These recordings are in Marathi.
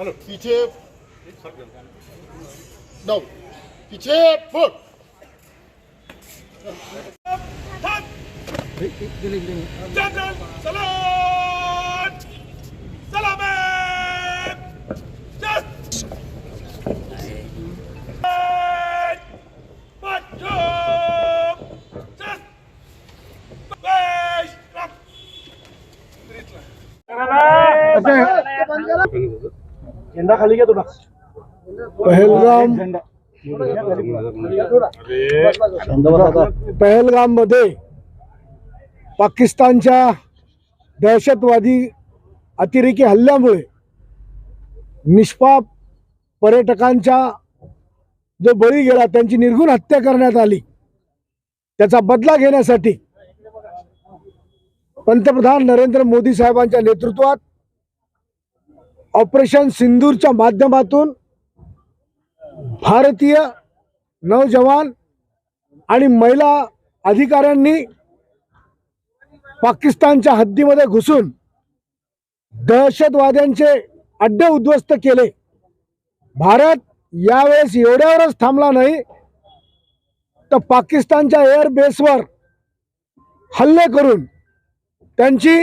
Hello. Pite. No. Pite. Book. Tap. Diling diling. Jenderal salat. Salamat. Just. Terima kasih. Base! Stop! Pahalgam पहलगाममध्ये पाकिस्तानच्या दहशतवादी अतिरेकी हल्ल्यामुळे निष्पाप पर्यटकांचा जो बळी गेला त्यांची निर्घुण हत्या करण्यात आली त्याचा बदला घेण्यासाठी पंतप्रधान नरेंद्र मोदी साहेबांच्या नेतृत्वात ऑपरेशन सिंदूरच्या माध्यमातून भारतीय नौजवान आणि महिला अधिकाऱ्यांनी पाकिस्तानच्या हद्दीमध्ये घुसून दहशतवाद्यांचे अड्डे उद्ध्वस्त केले. भारत यावेळेस एवढ्यावरच थांबला नाही तर पाकिस्तानच्या एअरबेसवर हल्ले करून त्यांची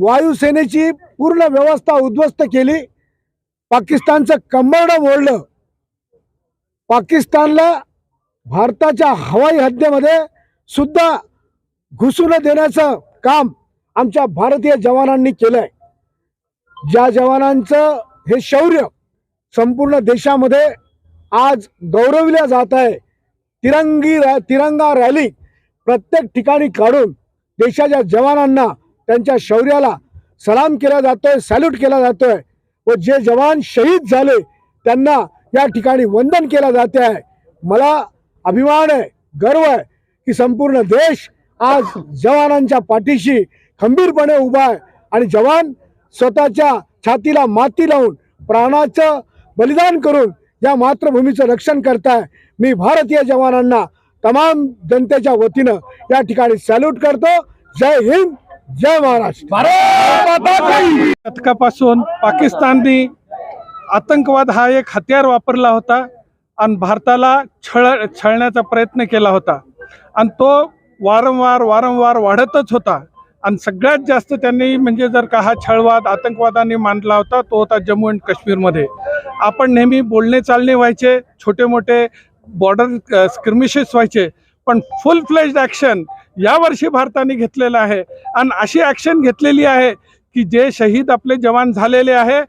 वायुसेनेची पूर्ण व्यवस्था उद्ध्वस्त केली. पाकिस्तानचं कंबरडं मोडलं. पाकिस्तानला भारताच्या हवाई हद्दीमध्ये सुद्धा घुसून देण्याचं काम आमच्या भारतीय जवानांनी केलंय. ज्या जवानांचं हे शौर्य संपूर्ण देशामध्ये आज गौरविल्या जात आहे. तिरंगी रा तिरंगा रॅली प्रत्येक ठिकाणी काढून देशाच्या जवानांना त्यांच्या शौर्याला सलाम केला जातोय सॅल्यूट केला जातोय. व जे जवान शहीद झाले त्यांना या ठिकाणी वंदन केलं जाते आहे. मला अभिमान आहे गर्व आहे की संपूर्ण देश आज जवानांच्या पाठीशी खंबीरपणे उभा आहे. आणि जवान स्वतःच्या छातीला माती लावून प्राणाचं बलिदान करून या मातृभूमीचं रक्षण करताय. मी भारतीय जवानांना तमाम जनतेच्या वतीनं या ठिकाणी सॅल्यूट करतो. जय हिंद. जय महाराष्ट्र. शतकापासून पाकिस्तानने आतंकवाद हा एक हत्यार वापरला होता आणि भारताला छळ छळण्याचा प्रयत्न केला होता. आणि तो वारंवार वारंवार वाढतच होता. आणि सगळ्यात जास्त त्यांनी म्हणजे जर का हा छळवाद आतंकवादाने मांडला होता तो होता जम्मू अँड काश्मीरमध्ये. आपण नेहमी बोलणे चालणे व्हायचे छोटे मोठे बॉर्डर स्क्रिमिशेस व्हायचे. पण फुल फ्लेज्ड ॲक्शन यावर्षी भारताने घेतलेलं आहे. आणि अशी ॲक्शन घेतलेली आहे की जे शहीद आपले जवान झालेले आहे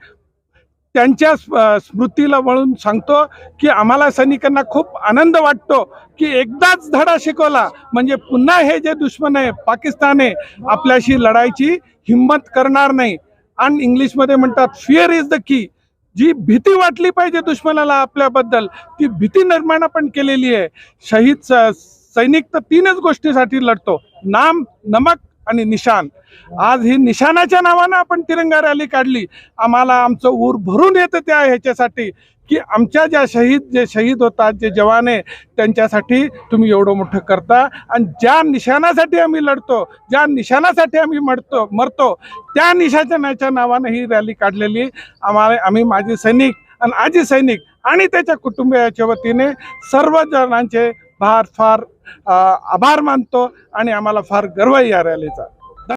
त्यांच्या स्मृतीला वळून सांगतो की आम्हाला सैनिकांना खूप आनंद वाटतो की एकदाच धडा शिकवला. म्हणजे पुन्हा हे जे दुश्मन आहे पाकिस्तान आहे आपल्याशी लढायची हिंमत करणार नाही. आणि इंग्लिशमध्ये म्हणतात फिअर इज द की जी भीती वाटली पाहिजे दुश्मनाला आपल्याबद्दल ती भीती निर्माण आपण केलेली आहे. शहीद सैनिक तर तीनच गोष्टीसाठी लढतो. नाम नमक आणि निशान. आज ही निशाणाच्या नावानं आपण तिरंगा रॅली काढली. आम्हाला आमचं ऊर भरून येतं त्या ह्याच्यासाठी की आमच्या ज्या शहीद जे शहीद होतात जे जवान आहे त्यांच्यासाठी तुम्ही एवढं मोठं करता. आणि ज्या निशाणासाठी आम्ही लढतो ज्या निशाणासाठी आम्ही मरतो मरतो त्या निशाणाच्या नावानं ही रॅली काढलेली. आम्हाला आम्ही माजी सैनिक आणि आजी सैनिक आणि त्याच्या कुटुंबियाच्या वतीने सर्व जणांचे फार फार आभार मानतो आणि आम्हाला फार गर्व आहे या रॅलीचा.